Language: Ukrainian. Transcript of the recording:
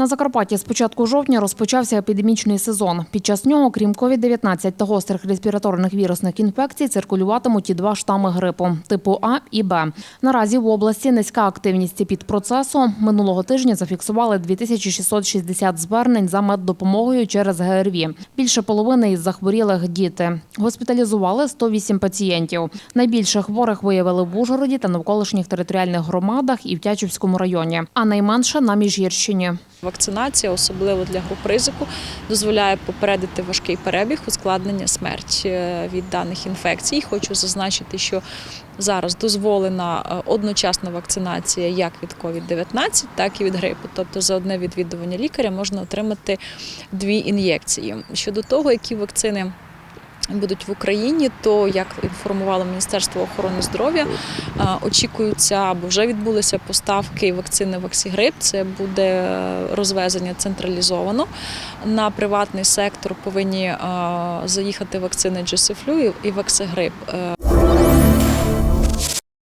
На Закарпатті з початку жовтня розпочався епідемічний сезон. Під час нього, крім COVID-19 та гострих респіраторних вірусних інфекцій, циркулюватимуть і два штами грипу типу А і Б. Наразі в області низька активність підпроцесу. Минулого тижня зафіксували 2660 звернень за меддопомогою через ГРВІ. Більше половини із захворілих діти. Госпіталізували 108 пацієнтів. Найбільше хворих виявили в Ужгороді та навколишніх територіальних громадах і в Тячівському районі, а найменше на Міжгірщині. Вакцинація, особливо для груп ризику, дозволяє попередити важкий перебіг, ускладнення смерть е, від даних інфекцій. Хочу зазначити, що зараз дозволена е, одночасна вакцинація як від COVID-19, так і від грипу. Тобто за одне відвідування лікаря можна отримати дві ін'єкції. Щодо того, які вакцини. Будуть в Україні, то як інформувало Міністерство охорони здоров'я, е, очікуються або вже відбулися поставки вакцини Ваксігрип. Це буде розвезення централізовано. На приватний сектор повинні е, заїхати вакцини Джесифлю і Ваксигрип. Е,